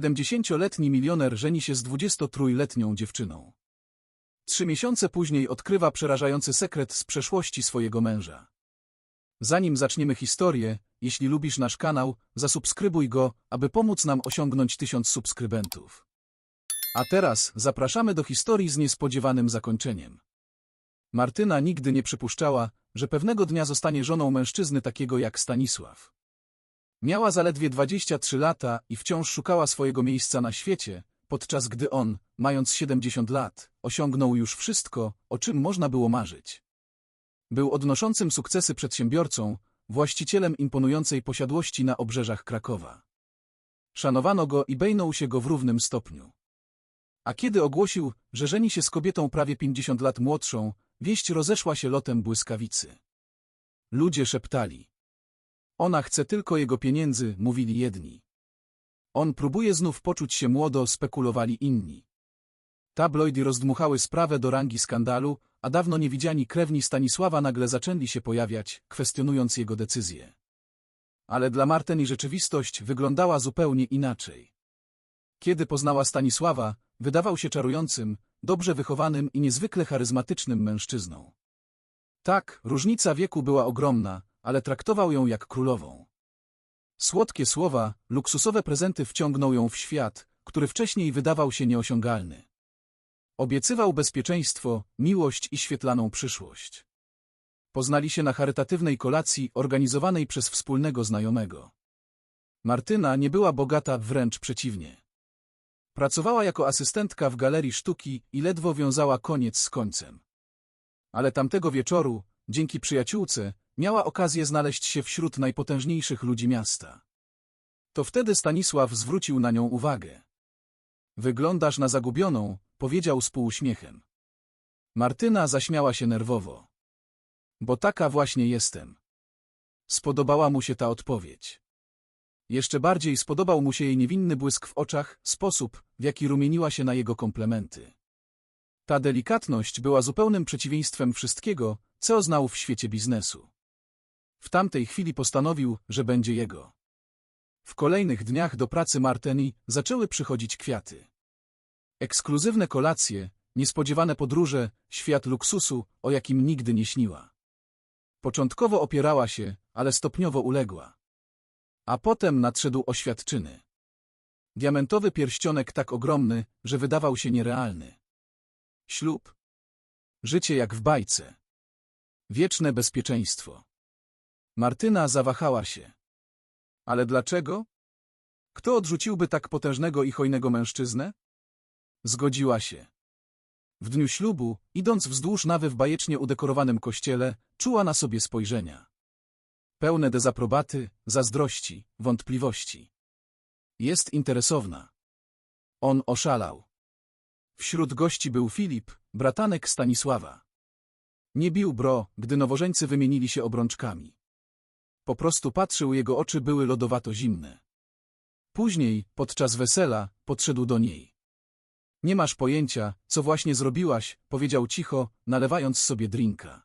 70-letni milioner żeni się z 23-letnią dziewczyną. Trzy miesiące później odkrywa przerażający sekret z przeszłości swojego męża. Zanim zaczniemy historię, jeśli lubisz nasz kanał, zasubskrybuj go, aby pomóc nam osiągnąć tysiąc subskrybentów. A teraz zapraszamy do historii z niespodziewanym zakończeniem. Martyna nigdy nie przypuszczała, że pewnego dnia zostanie żoną mężczyzny takiego jak Stanisław. Miała zaledwie 23 lata i wciąż szukała swojego miejsca na świecie, podczas gdy on, mając 70 lat, osiągnął już wszystko, o czym można było marzyć. Był odnoszącym sukcesy przedsiębiorcą, właścicielem imponującej posiadłości na obrzeżach Krakowa. Szanowano go i bejnął się go w równym stopniu. A kiedy ogłosił, że żeni się z kobietą prawie 50 lat młodszą, wieść rozeszła się lotem błyskawicy. Ludzie szeptali. Ona chce tylko jego pieniędzy, mówili jedni. On próbuje znów poczuć się młodo, spekulowali inni. Tabloidy rozdmuchały sprawę do rangi skandalu, a dawno niewidziani krewni Stanisława nagle zaczęli się pojawiać, kwestionując jego decyzje. Ale dla Marteni rzeczywistość wyglądała zupełnie inaczej. Kiedy poznała Stanisława, wydawał się czarującym, dobrze wychowanym i niezwykle charyzmatycznym mężczyzną. Tak, różnica wieku była ogromna, ale traktował ją jak królową. Słodkie słowa, luksusowe prezenty wciągnął ją w świat, który wcześniej wydawał się nieosiągalny. Obiecywał bezpieczeństwo, miłość i świetlaną przyszłość. Poznali się na charytatywnej kolacji organizowanej przez wspólnego znajomego. Martyna nie była bogata, wręcz przeciwnie. Pracowała jako asystentka w galerii sztuki i ledwo wiązała koniec z końcem. Ale tamtego wieczoru, dzięki przyjaciółce, miała okazję znaleźć się wśród najpotężniejszych ludzi miasta. To wtedy Stanisław zwrócił na nią uwagę. Wyglądasz na zagubioną, powiedział z półuśmiechem. Martyna zaśmiała się nerwowo. Bo taka właśnie jestem. Spodobała mu się ta odpowiedź. Jeszcze bardziej spodobał mu się jej niewinny błysk w oczach, sposób, w jaki rumieniła się na jego komplementy. Ta delikatność była zupełnym przeciwieństwem wszystkiego, co znał w świecie biznesu. W tamtej chwili postanowił, że będzie jego. W kolejnych dniach do pracy Marteni zaczęły przychodzić kwiaty. Ekskluzywne kolacje, niespodziewane podróże, świat luksusu, o jakim nigdy nie śniła. Początkowo opierała się, ale stopniowo uległa. A potem nadszedł oświadczyny. Diamentowy pierścionek tak ogromny, że wydawał się nierealny. Ślub. Życie jak w bajce. Wieczne bezpieczeństwo. Martyna zawahała się. Ale dlaczego? Kto odrzuciłby tak potężnego i hojnego mężczyznę? Zgodziła się. W dniu ślubu, idąc wzdłuż nawy w bajecznie udekorowanym kościele, czuła na sobie spojrzenia. Pełne dezaprobaty, zazdrości, wątpliwości. Jest interesowna. On oszalał. Wśród gości był Filip, bratanek Stanisława. Nie bił bro, gdy nowożeńcy wymienili się obrączkami. Po prostu patrzył, jego oczy były lodowato zimne. Później, podczas wesela, podszedł do niej. Nie masz pojęcia, co właśnie zrobiłaś, powiedział cicho, nalewając sobie drinka.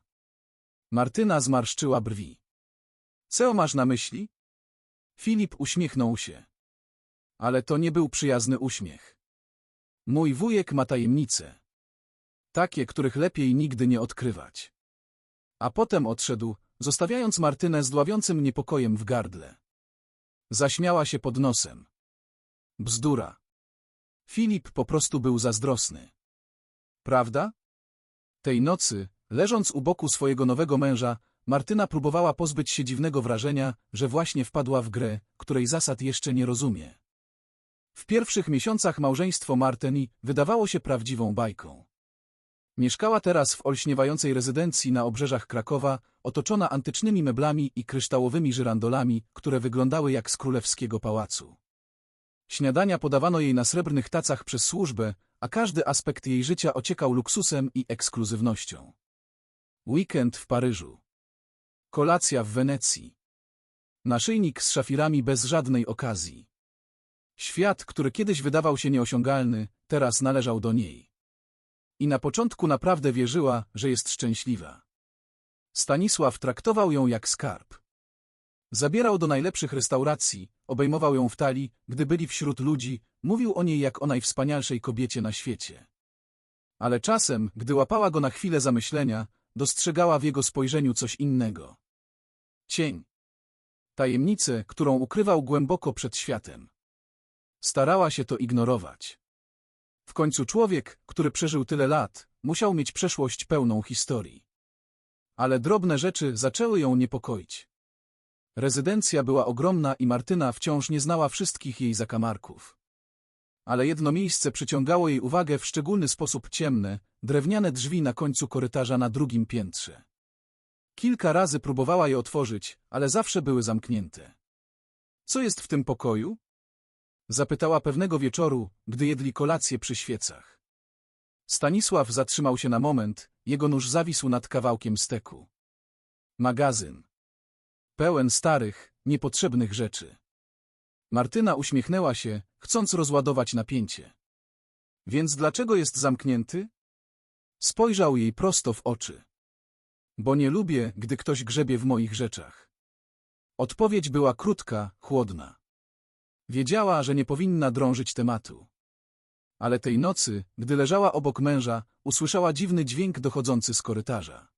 Martyna zmarszczyła brwi. Co masz na myśli? Filip uśmiechnął się. Ale to nie był przyjazny uśmiech. Mój wujek ma tajemnice. Takie, których lepiej nigdy nie odkrywać. A potem odszedł, zostawiając Martynę z dławiącym niepokojem w gardle. Zaśmiała się pod nosem. Bzdura. Filip po prostu był zazdrosny. Prawda? Tej nocy, leżąc u boku swojego nowego męża, Martyna próbowała pozbyć się dziwnego wrażenia, że właśnie wpadła w grę, której zasad jeszcze nie rozumie. W pierwszych miesiącach małżeństwo Marteni wydawało się prawdziwą bajką. Mieszkała teraz w olśniewającej rezydencji na obrzeżach Krakowa, otoczona antycznymi meblami i kryształowymi żyrandolami, które wyglądały jak z królewskiego pałacu. Śniadania podawano jej na srebrnych tacach przez służbę, a każdy aspekt jej życia ociekał luksusem i ekskluzywnością. Weekend w Paryżu. Kolacja w Wenecji. Naszyjnik z szafirami bez żadnej okazji. Świat, który kiedyś wydawał się nieosiągalny, teraz należał do niej. I na początku naprawdę wierzyła, że jest szczęśliwa. Stanisław traktował ją jak skarb. Zabierał do najlepszych restauracji, obejmował ją w talii, gdy byli wśród ludzi, mówił o niej jak o najwspanialszej kobiecie na świecie. Ale czasem, gdy łapała go na chwilę zamyślenia, dostrzegała w jego spojrzeniu coś innego. Cień. Tajemnicę, którą ukrywał głęboko przed światem. Starała się to ignorować. W końcu człowiek, który przeżył tyle lat, musiał mieć przeszłość pełną historii. Ale drobne rzeczy zaczęły ją niepokoić. Rezydencja była ogromna i Martyna wciąż nie znała wszystkich jej zakamarków. Ale jedno miejsce przyciągało jej uwagę w szczególny sposób ciemne, drewniane drzwi na końcu korytarza na drugim piętrze. Kilka razy próbowała je otworzyć, ale zawsze były zamknięte. Co jest w tym pokoju? Zapytała pewnego wieczoru, gdy jedli kolację przy świecach. Stanisław zatrzymał się na moment, jego nóż zawisł nad kawałkiem steku. Magazyn. Pełen starych, niepotrzebnych rzeczy. Martyna uśmiechnęła się, chcąc rozładować napięcie. Więc dlaczego jest zamknięty? Spojrzał jej prosto w oczy. Bo nie lubię, gdy ktoś grzebie w moich rzeczach. Odpowiedź była krótka, chłodna. Wiedziała, że nie powinna drążyć tematu. Ale tej nocy, gdy leżała obok męża, usłyszała dziwny dźwięk dochodzący z korytarza.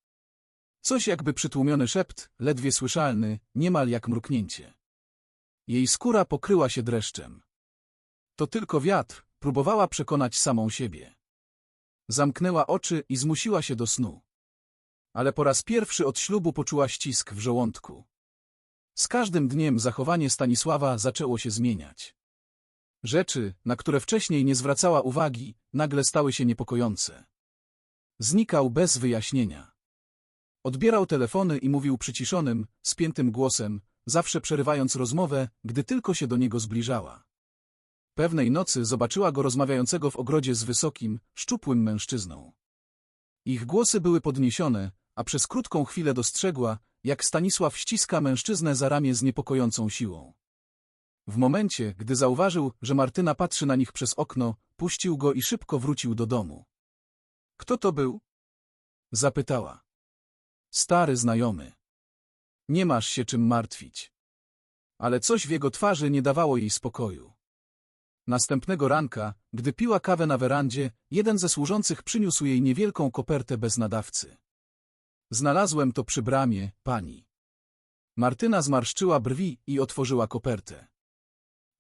Coś jakby przytłumiony szept, ledwie słyszalny, niemal jak mruknięcie. Jej skóra pokryła się dreszczem. To tylko wiatr, próbowała przekonać samą siebie. Zamknęła oczy i zmusiła się do snu. Ale po raz pierwszy od ślubu poczuła ścisk w żołądku. Z każdym dniem zachowanie Stanisława zaczęło się zmieniać. Rzeczy, na które wcześniej nie zwracała uwagi, nagle stały się niepokojące. Znikał bez wyjaśnienia. Odbierał telefony i mówił przyciszonym, spiętym głosem, zawsze przerywając rozmowę, gdy tylko się do niego zbliżała. Pewnej nocy zobaczyła go rozmawiającego w ogrodzie z wysokim, szczupłym mężczyzną. Ich głosy były podniesione, a przez krótką chwilę dostrzegła, jak Stanisław ściska mężczyznę za ramię z niepokojącą siłą. W momencie, gdy zauważył, że Martyna patrzy na nich przez okno, puścił go i szybko wrócił do domu. Kto to był? Zapytała. Stary znajomy. Nie masz się czym martwić. Ale coś w jego twarzy nie dawało jej spokoju. Następnego ranka, gdy piła kawę na werandzie, jeden ze służących przyniósł jej niewielką kopertę bez nadawcy. Znalazłem to przy bramie, pani. Martyna zmarszczyła brwi i otworzyła kopertę.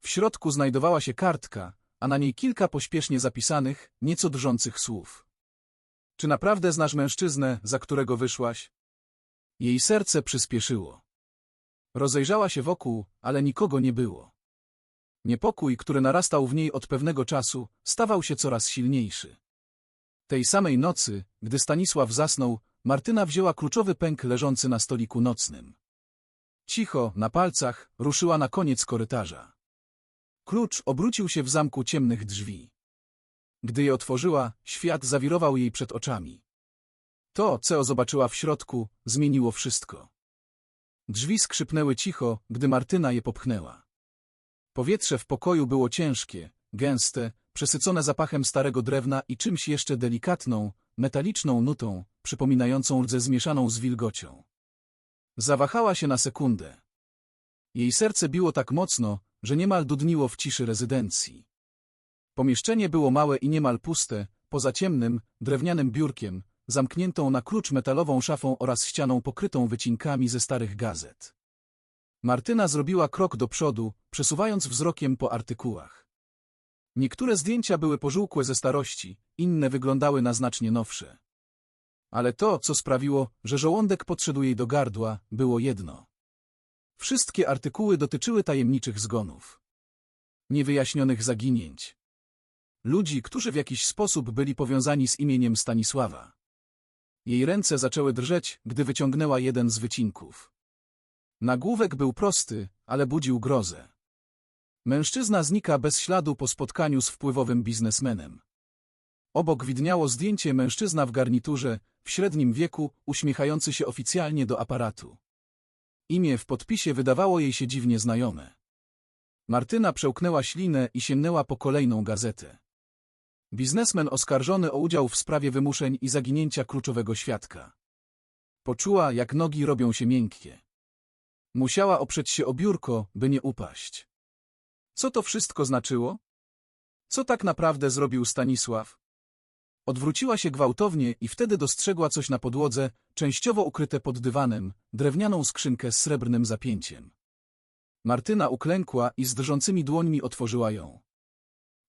W środku znajdowała się kartka, a na niej kilka pośpiesznie zapisanych, nieco drżących słów. Czy naprawdę znasz mężczyznę, za którego wyszłaś? Jej serce przyspieszyło. Rozejrzała się wokół, ale nikogo nie było. Niepokój, który narastał w niej od pewnego czasu, stawał się coraz silniejszy. Tej samej nocy, gdy Stanisław zasnął, Martyna wzięła kluczowy pęk leżący na stoliku nocnym. Cicho, na palcach, ruszyła na koniec korytarza. Klucz obrócił się w zamku ciemnych drzwi. Gdy je otworzyła, świat zawirował jej przed oczami. To, co zobaczyła w środku, zmieniło wszystko. Drzwi skrzypnęły cicho, gdy Martyna je popchnęła. Powietrze w pokoju było ciężkie, gęste, przesycone zapachem starego drewna i czymś jeszcze delikatną, metaliczną nutą, przypominającą rdzę zmieszaną z wilgocią. Zawahała się na sekundę. Jej serce biło tak mocno, że niemal dudniło w ciszy rezydencji. Pomieszczenie było małe i niemal puste, poza ciemnym, drewnianym biurkiem, zamkniętą na klucz metalową szafą oraz ścianą pokrytą wycinkami ze starych gazet. Martyna zrobiła krok do przodu, przesuwając wzrokiem po artykułach. Niektóre zdjęcia były pożółkłe ze starości, inne wyglądały na znacznie nowsze. Ale to, co sprawiło, że żołądek podszedł jej do gardła, było jedno. Wszystkie artykuły dotyczyły tajemniczych zgonów. Niewyjaśnionych zaginięć. Ludzi, którzy w jakiś sposób byli powiązani z imieniem Stanisława. Jej ręce zaczęły drżeć, gdy wyciągnęła jeden z wycinków. Nagłówek był prosty, ale budził grozę. Mężczyzna znika bez śladu po spotkaniu z wpływowym biznesmenem. Obok widniało zdjęcie mężczyzna w garniturze, w średnim wieku, uśmiechający się oficjalnie do aparatu. Imię w podpisie wydawało jej się dziwnie znajome. Martyna przełknęła ślinę i sięgnęła po kolejną gazetę. Biznesmen oskarżony o udział w sprawie wymuszeń i zaginięcia kluczowego świadka. Poczuła, jak nogi robią się miękkie. Musiała oprzeć się o biurko, by nie upaść. Co to wszystko znaczyło? Co tak naprawdę zrobił Stanisław? Odwróciła się gwałtownie i wtedy dostrzegła coś na podłodze, częściowo ukryte pod dywanem, drewnianą skrzynkę z srebrnym zapięciem. Martyna uklękła i z drżącymi dłońmi otworzyła ją.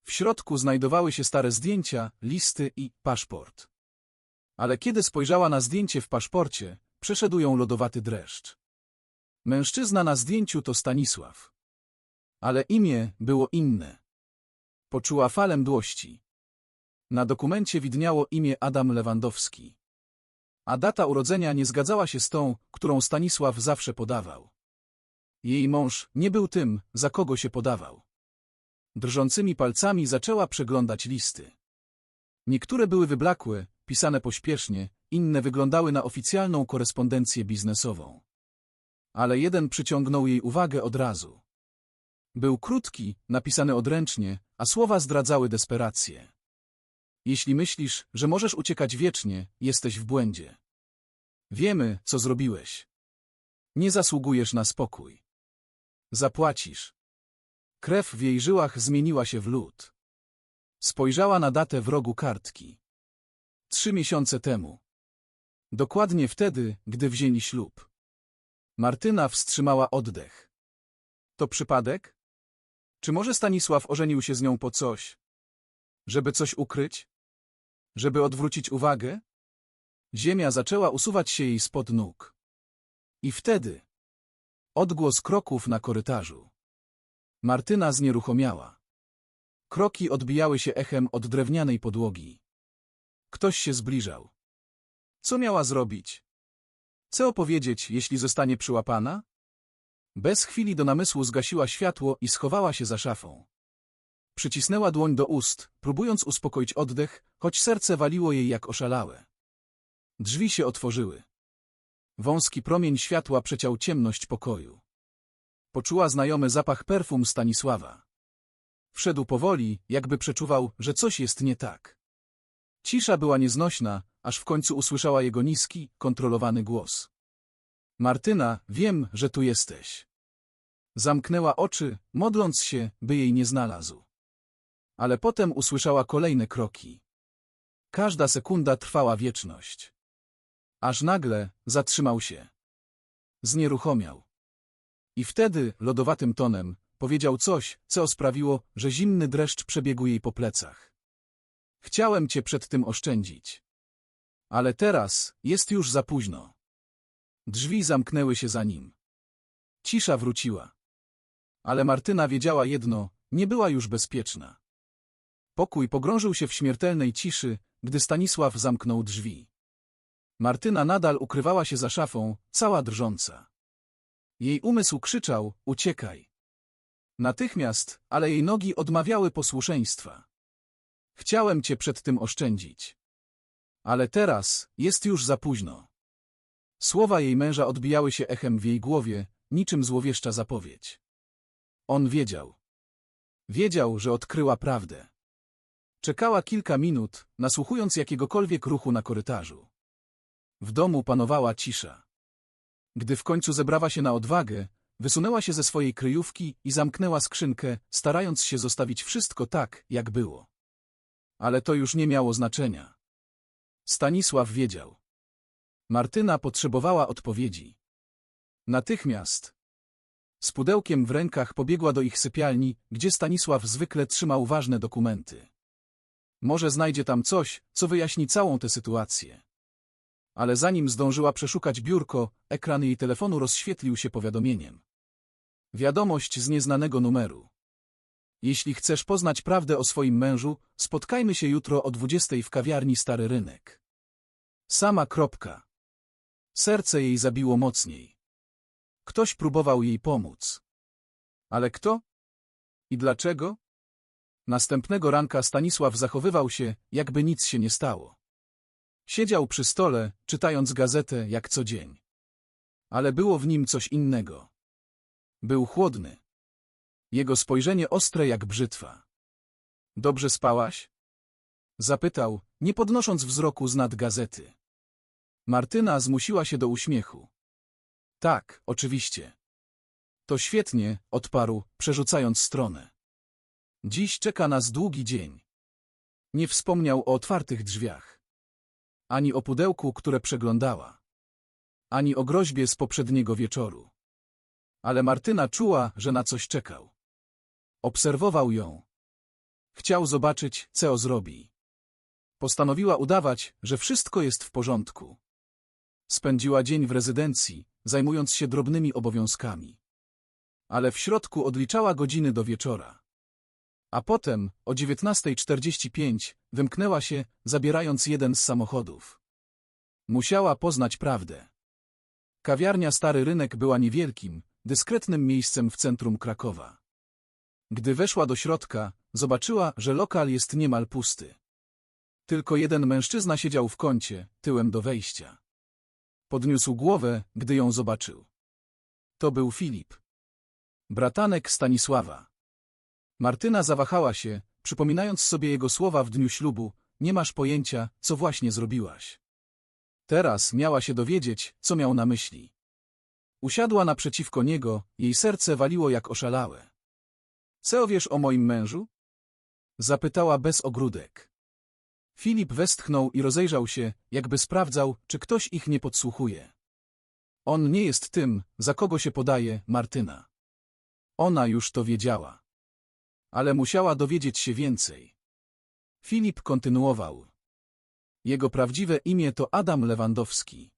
W środku znajdowały się stare zdjęcia, listy i paszport. Ale kiedy spojrzała na zdjęcie w paszporcie, przeszedł ją lodowaty dreszcz. Mężczyzna na zdjęciu to Stanisław. Ale imię było inne. Poczuła falę mdłości. Na dokumencie widniało imię Adam Lewandowski. A data urodzenia nie zgadzała się z tą, którą Stanisław zawsze podawał. Jej mąż nie był tym, za kogo się podawał. Drżącymi palcami zaczęła przeglądać listy. Niektóre były wyblakłe, pisane pośpiesznie, inne wyglądały na oficjalną korespondencję biznesową. Ale jeden przyciągnął jej uwagę od razu. Był krótki, napisany odręcznie, a słowa zdradzały desperację. Jeśli myślisz, że możesz uciekać wiecznie, jesteś w błędzie. Wiemy, co zrobiłeś. Nie zasługujesz na spokój. Zapłacisz. Krew w jej żyłach zmieniła się w lód. Spojrzała na datę w rogu kartki. Trzy miesiące temu. Dokładnie wtedy, gdy wzięli ślub. Martyna wstrzymała oddech. To przypadek? Czy może Stanisław ożenił się z nią po coś? Żeby coś ukryć? Żeby odwrócić uwagę? Ziemia zaczęła usuwać się jej spod nóg. I wtedy odgłos kroków na korytarzu. Martyna znieruchomiała. Kroki odbijały się echem od drewnianej podłogi. Ktoś się zbliżał. Co miała zrobić? Co opowiedzieć, jeśli zostanie przyłapana? Bez chwili do namysłu zgasiła światło i schowała się za szafą. Przycisnęła dłoń do ust, próbując uspokoić oddech, choć serce waliło jej jak oszalałe. Drzwi się otworzyły. Wąski promień światła przeciął ciemność pokoju. Poczuła znajomy zapach perfum Stanisława. Wszedł powoli, jakby przeczuwał, że coś jest nie tak. Cisza była nieznośna, aż w końcu usłyszała jego niski, kontrolowany głos. Martyna, wiem, że tu jesteś. Zamknęła oczy, modląc się, by jej nie znalazł. Ale potem usłyszała kolejne kroki. Każda sekunda trwała wieczność. Aż nagle zatrzymał się. Znieruchomiał. I wtedy, lodowatym tonem, powiedział coś, co sprawiło, że zimny dreszcz przebiegł jej po plecach. Chciałem cię przed tym oszczędzić. Ale teraz jest już za późno. Drzwi zamknęły się za nim. Cisza wróciła. Ale Martyna wiedziała jedno, nie była już bezpieczna. Pokój pogrążył się w śmiertelnej ciszy, gdy Stanisław zamknął drzwi. Martyna nadal ukrywała się za szafą, cała drżąca. Jej umysł krzyczał, uciekaj. Natychmiast, ale jej nogi odmawiały posłuszeństwa. Chciałem cię przed tym oszczędzić. Ale teraz jest już za późno. Słowa jej męża odbijały się echem w jej głowie, niczym złowieszcza zapowiedź. On wiedział. Wiedział, że odkryła prawdę. Czekała kilka minut, nasłuchując jakiegokolwiek ruchu na korytarzu. W domu panowała cisza. Gdy w końcu zebrała się na odwagę, wysunęła się ze swojej kryjówki i zamknęła skrzynkę, starając się zostawić wszystko tak, jak było. Ale to już nie miało znaczenia. Stanisław wiedział. Martyna potrzebowała odpowiedzi. Natychmiast. Z pudełkiem w rękach pobiegła do ich sypialni, gdzie Stanisław zwykle trzymał ważne dokumenty. Może znajdzie tam coś, co wyjaśni całą tę sytuację. Ale zanim zdążyła przeszukać biurko, ekran jej telefonu rozświetlił się powiadomieniem. Wiadomość z nieznanego numeru. Jeśli chcesz poznać prawdę o swoim mężu, spotkajmy się jutro o 20 w kawiarni Stary Rynek. Sama kropka. Serce jej zabiło mocniej. Ktoś próbował jej pomóc. Ale kto? I dlaczego? Następnego ranka Stanisław zachowywał się, jakby nic się nie stało. Siedział przy stole, czytając gazetę jak co dzień. Ale było w nim coś innego. Był chłodny. Jego spojrzenie ostre jak brzytwa. Dobrze spałaś? Zapytał, nie podnosząc wzroku z nad gazety. Martyna zmusiła się do uśmiechu. Tak, oczywiście. To świetnie, odparł, przerzucając stronę. Dziś czeka nas długi dzień. Nie wspomniał o otwartych drzwiach. Ani o pudełku, które przeglądała. Ani o groźbie z poprzedniego wieczoru. Ale Martyna czuła, że na coś czekał. Obserwował ją. Chciał zobaczyć, co zrobi. Postanowiła udawać, że wszystko jest w porządku. Spędziła dzień w rezydencji, zajmując się drobnymi obowiązkami. Ale w środku odliczała godziny do wieczora. A potem, o 19.45, wymknęła się, zabierając jeden z samochodów. Musiała poznać prawdę. Kawiarnia Stary Rynek była niewielkim, dyskretnym miejscem w centrum Krakowa. Gdy weszła do środka, zobaczyła, że lokal jest niemal pusty. Tylko jeden mężczyzna siedział w kącie, tyłem do wejścia. Podniósł głowę, gdy ją zobaczył. To był Filip. Bratanek Stanisława. Martyna zawahała się, przypominając sobie jego słowa w dniu ślubu, nie masz pojęcia, co właśnie zrobiłaś. Teraz miała się dowiedzieć, co miał na myśli. Usiadła naprzeciwko niego, jej serce waliło jak oszalałe. Co wiesz o moim mężu? Zapytała bez ogródek. Filip westchnął i rozejrzał się, jakby sprawdzał, czy ktoś ich nie podsłuchuje. On nie jest tym, za kogo się podaje, Martyna. Ona już to wiedziała. Ale musiała dowiedzieć się więcej. Filip kontynuował. Jego prawdziwe imię to Adam Lewandowski.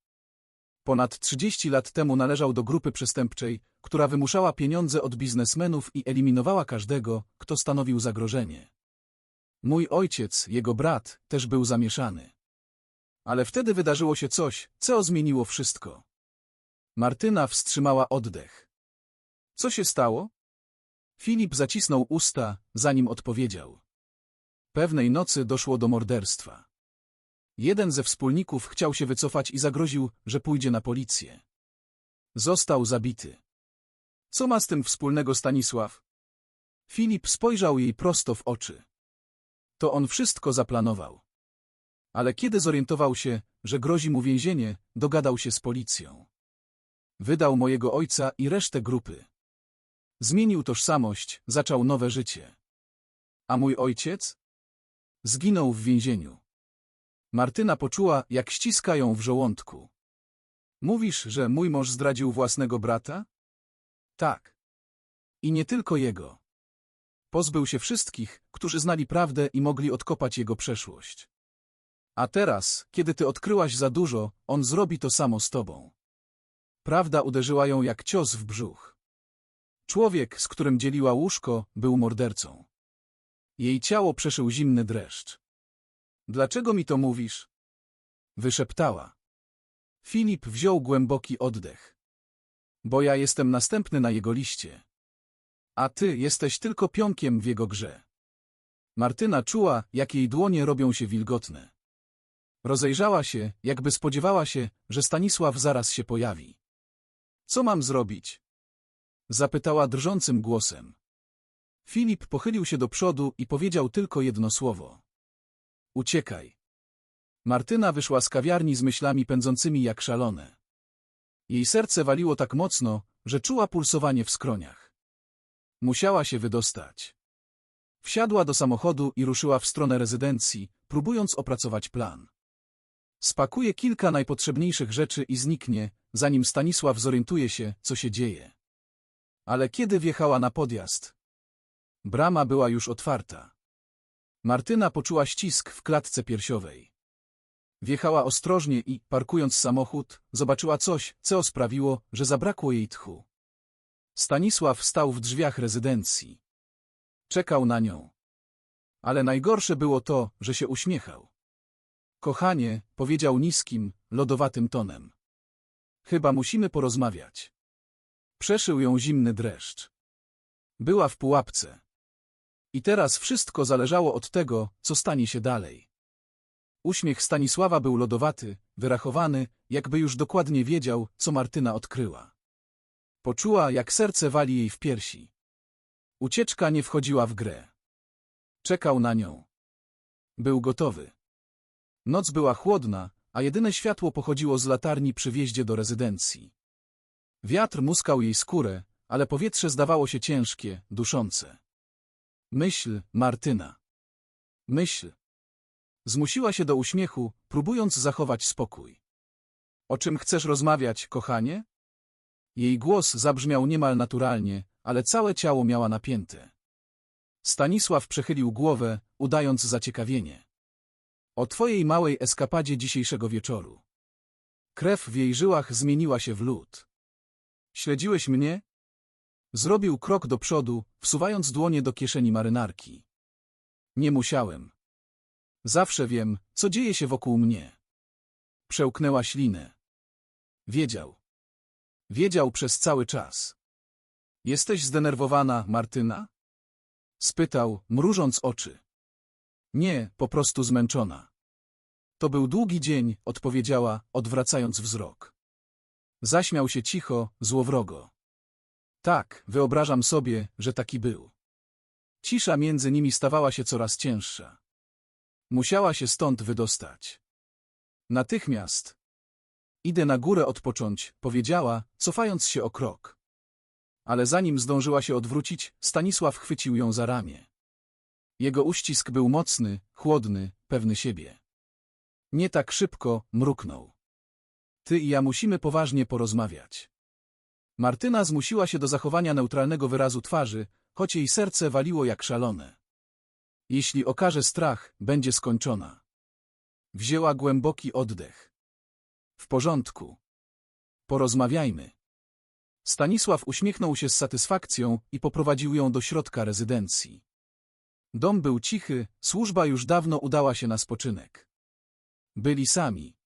Ponad 30 lat temu należał do grupy przestępczej, która wymuszała pieniądze od biznesmenów i eliminowała każdego, kto stanowił zagrożenie. Mój ojciec, jego brat, też był zamieszany. Ale wtedy wydarzyło się coś, co zmieniło wszystko. Martyna wstrzymała oddech. Co się stało? Filip zacisnął usta, zanim odpowiedział. Pewnej nocy doszło do morderstwa. Jeden ze wspólników chciał się wycofać i zagroził, że pójdzie na policję. Został zabity. Co ma z tym wspólnego Stanisław? Filip spojrzał jej prosto w oczy. To on wszystko zaplanował. Ale kiedy zorientował się, że grozi mu więzienie, dogadał się z policją. Wydał mojego ojca i resztę grupy. Zmienił tożsamość, zaczął nowe życie. A mój ojciec? Zginął w więzieniu. Martyna poczuła, jak ściska ją w żołądku. Mówisz, że mój mąż zdradził własnego brata? Tak. I nie tylko jego. Pozbył się wszystkich, którzy znali prawdę i mogli odkopać jego przeszłość. A teraz, kiedy ty odkryłaś za dużo, on zrobi to samo z tobą. Prawda uderzyła ją jak cios w brzuch. Człowiek, z którym dzieliła łóżko, był mordercą. Jej ciało przeszył zimny dreszcz. Dlaczego mi to mówisz? Wyszeptała. Filip wziął głęboki oddech. Bo ja jestem następny na jego liście. A ty jesteś tylko pionkiem w jego grze. Martyna czuła, jak jej dłonie robią się wilgotne. Rozejrzała się, jakby spodziewała się, że Stanisław zaraz się pojawi. Co mam zrobić? Zapytała drżącym głosem. Filip pochylił się do przodu i powiedział tylko jedno słowo. Uciekaj. Martyna wyszła z kawiarni z myślami pędzącymi jak szalone. Jej serce waliło tak mocno, że czuła pulsowanie w skroniach. Musiała się wydostać. Wsiadła do samochodu i ruszyła w stronę rezydencji, próbując opracować plan. Spakuje kilka najpotrzebniejszych rzeczy i zniknie, zanim Stanisław zorientuje się, co się dzieje. Ale kiedy wjechała na podjazd? Brama była już otwarta. Martyna poczuła ścisk w klatce piersiowej. Wjechała ostrożnie i, parkując samochód, zobaczyła coś, co sprawiło, że zabrakło jej tchu. Stanisław stał w drzwiach rezydencji. Czekał na nią. Ale najgorsze było to, że się uśmiechał. Kochanie, powiedział niskim, lodowatym tonem. Chyba musimy porozmawiać. Przeszył ją zimny dreszcz. Była w pułapce. I teraz wszystko zależało od tego, co stanie się dalej. Uśmiech Stanisława był lodowaty, wyrachowany, jakby już dokładnie wiedział, co Martyna odkryła. Poczuła, jak serce wali jej w piersi. Ucieczka nie wchodziła w grę. Czekał na nią. Był gotowy. Noc była chłodna, a jedyne światło pochodziło z latarni przy wjeździe do rezydencji. Wiatr muskał jej skórę, ale powietrze zdawało się ciężkie, duszące. Myśl, Martyna. Myśl. Zmusiła się do uśmiechu, próbując zachować spokój. O czym chcesz rozmawiać, kochanie? Jej głos zabrzmiał niemal naturalnie, ale całe ciało miała napięte. Stanisław przechylił głowę, udając zaciekawienie. O twojej małej eskapadzie dzisiejszego wieczoru. Krew w jej żyłach zmieniła się w lód. Śledziłeś mnie? Zrobił krok do przodu, wsuwając dłonie do kieszeni marynarki. Nie musiałem. Zawsze wiem, co dzieje się wokół mnie. Przełknęła ślinę. Wiedział. Wiedział przez cały czas. Jesteś zdenerwowana, Martyna? Spytał, mrużąc oczy. Nie, po prostu zmęczona. To był długi dzień, odpowiedziała, odwracając wzrok. Zaśmiał się cicho, złowrogo. Tak, wyobrażam sobie, że taki był. Cisza między nimi stawała się coraz cięższa. Musiała się stąd wydostać. Natychmiast. Idę na górę odpocząć, powiedziała, cofając się o krok. Ale zanim zdążyła się odwrócić, Stanisław chwycił ją za ramię. Jego uścisk był mocny, chłodny, pewny siebie. Nie tak szybko, mruknął. Ty i ja musimy poważnie porozmawiać. Martyna zmusiła się do zachowania neutralnego wyrazu twarzy, choć jej serce waliło jak szalone. Jeśli okaże strach, będzie skończona. Wzięła głęboki oddech. W porządku. Porozmawiajmy. Stanisław uśmiechnął się z satysfakcją i poprowadził ją do środka rezydencji. Dom był cichy, służba już dawno udała się na spoczynek. Byli sami.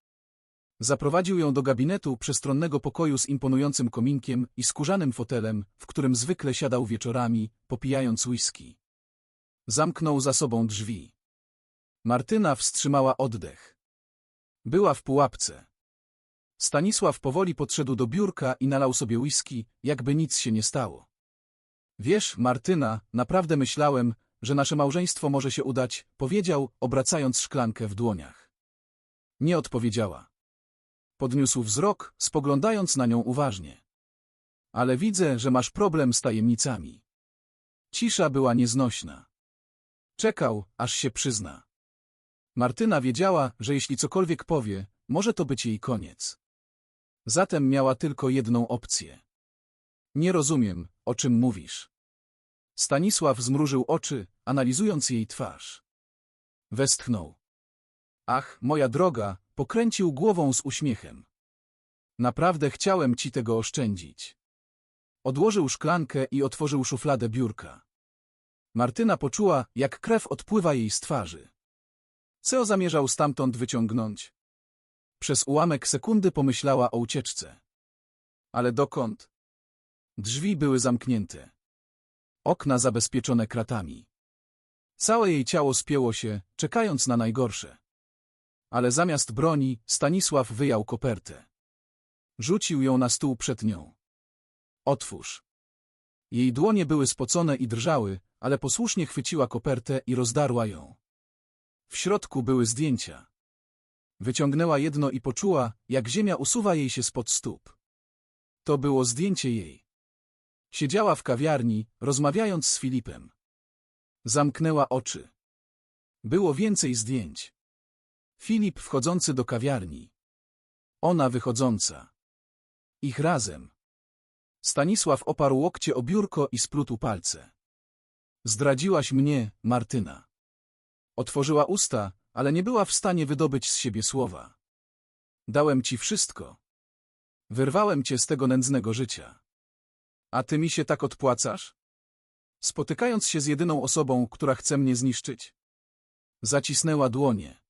Zaprowadził ją do gabinetu przestronnego pokoju z imponującym kominkiem i skórzanym fotelem, w którym zwykle siadał wieczorami, popijając whisky. Zamknął za sobą drzwi. Martyna wstrzymała oddech. Była w pułapce. Stanisław powoli podszedł do biurka i nalał sobie whisky, jakby nic się nie stało. Wiesz, Martyna, naprawdę myślałem, że nasze małżeństwo może się udać, powiedział, obracając szklankę w dłoniach. Nie odpowiedziała. Podniósł wzrok, spoglądając na nią uważnie. Ale widzę, że masz problem z tajemnicami. Cisza była nieznośna. Czekał, aż się przyzna. Martyna wiedziała, że jeśli cokolwiek powie, może to być jej koniec. Zatem miała tylko jedną opcję. Nie rozumiem, o czym mówisz. Stanisław zmrużył oczy, analizując jej twarz. Westchnął. Ach, moja droga, pokręcił głową z uśmiechem. Naprawdę chciałem ci tego oszczędzić. Odłożył szklankę i otworzył szufladę biurka. Martyna poczuła, jak krew odpływa jej z twarzy. Co zamierzał stamtąd wyciągnąć? Przez ułamek sekundy pomyślała o ucieczce. Ale dokąd? Drzwi były zamknięte. Okna zabezpieczone kratami. Całe jej ciało spięło się, czekając na najgorsze. Ale zamiast broni, Stanisław wyjął kopertę. Rzucił ją na stół przed nią. Otwórz. Jej dłonie były spocone i drżały, ale posłusznie chwyciła kopertę i rozdarła ją. W środku były zdjęcia. Wyciągnęła jedno i poczuła, jak ziemia usuwa jej się spod stóp. To było zdjęcie jej. Siedziała w kawiarni, rozmawiając z Filipem. Zamknęła oczy. Było więcej zdjęć. Filip wchodzący do kawiarni. Ona wychodząca. Ich razem. Stanisław oparł łokcie o biurko i splótł palce. Zdradziłaś mnie, Martyna. Otworzyła usta, ale nie była w stanie wydobyć z siebie słowa. Dałem ci wszystko. Wyrwałem cię z tego nędznego życia. A ty mi się tak odpłacasz? Spotykając się z jedyną osobą, która chce mnie zniszczyć? Zacisnęła dłonie.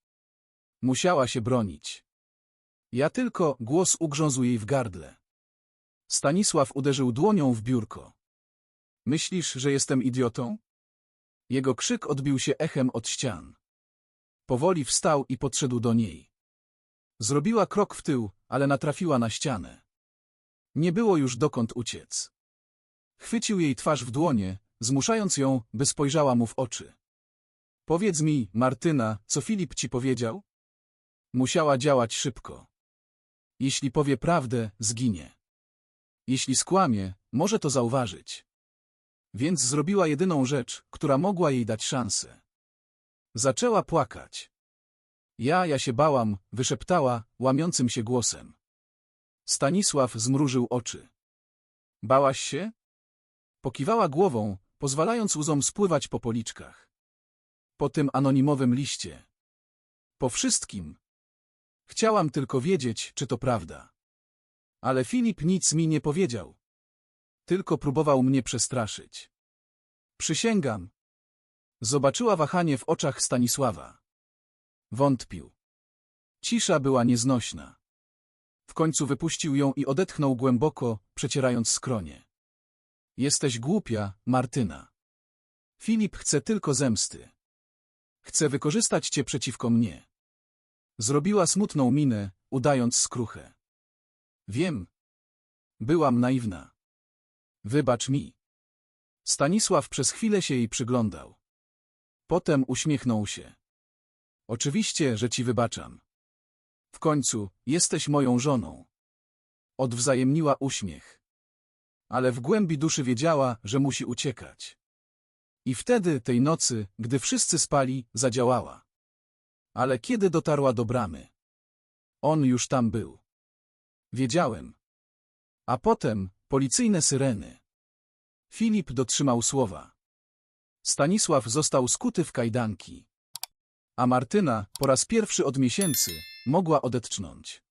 Musiała się bronić. Ja tylko, głos ugrzązł jej w gardle. Stanisław uderzył dłonią w biurko. Myślisz, że jestem idiotą? Jego krzyk odbił się echem od ścian. Powoli wstał i podszedł do niej. Zrobiła krok w tył, ale natrafiła na ścianę. Nie było już dokąd uciec. Chwycił jej twarz w dłonie, zmuszając ją, by spojrzała mu w oczy. Powiedz mi, Martyna, co Filip ci powiedział? Musiała działać szybko. Jeśli powie prawdę, zginie. Jeśli skłamie, może to zauważyć. Więc zrobiła jedyną rzecz, która mogła jej dać szansę. Zaczęła płakać. Ja, ja się bałam, wyszeptała, łamiącym się głosem. Stanisław zmrużył oczy. Bałaś się? Pokiwała głową, pozwalając łzom spływać po policzkach. Po tym anonimowym liście. Po wszystkim. Chciałam tylko wiedzieć, czy to prawda. Ale Filip nic mi nie powiedział. Tylko próbował mnie przestraszyć. Przysięgam. Zobaczyła wahanie w oczach Stanisława. Wątpił. Cisza była nieznośna. W końcu wypuścił ją i odetchnął głęboko, przecierając skronie. Jesteś głupia, Martyna. Filip chce tylko zemsty. Chce wykorzystać cię przeciwko mnie. Zrobiła smutną minę, udając skruchę. Wiem. Byłam naiwna. Wybacz mi. Stanisław przez chwilę się jej przyglądał. Potem uśmiechnął się. Oczywiście, że ci wybaczam. W końcu, jesteś moją żoną. Odwzajemniła uśmiech. Ale w głębi duszy wiedziała, że musi uciekać. I wtedy, tej nocy, gdy wszyscy spali, zadziałała. Ale kiedy dotarła do bramy? On już tam był. Wiedziałem. A potem policyjne syreny. Filip dotrzymał słowa. Stanisław został skuty w kajdanki. A Martyna, po raz pierwszy od miesięcy, mogła odetchnąć.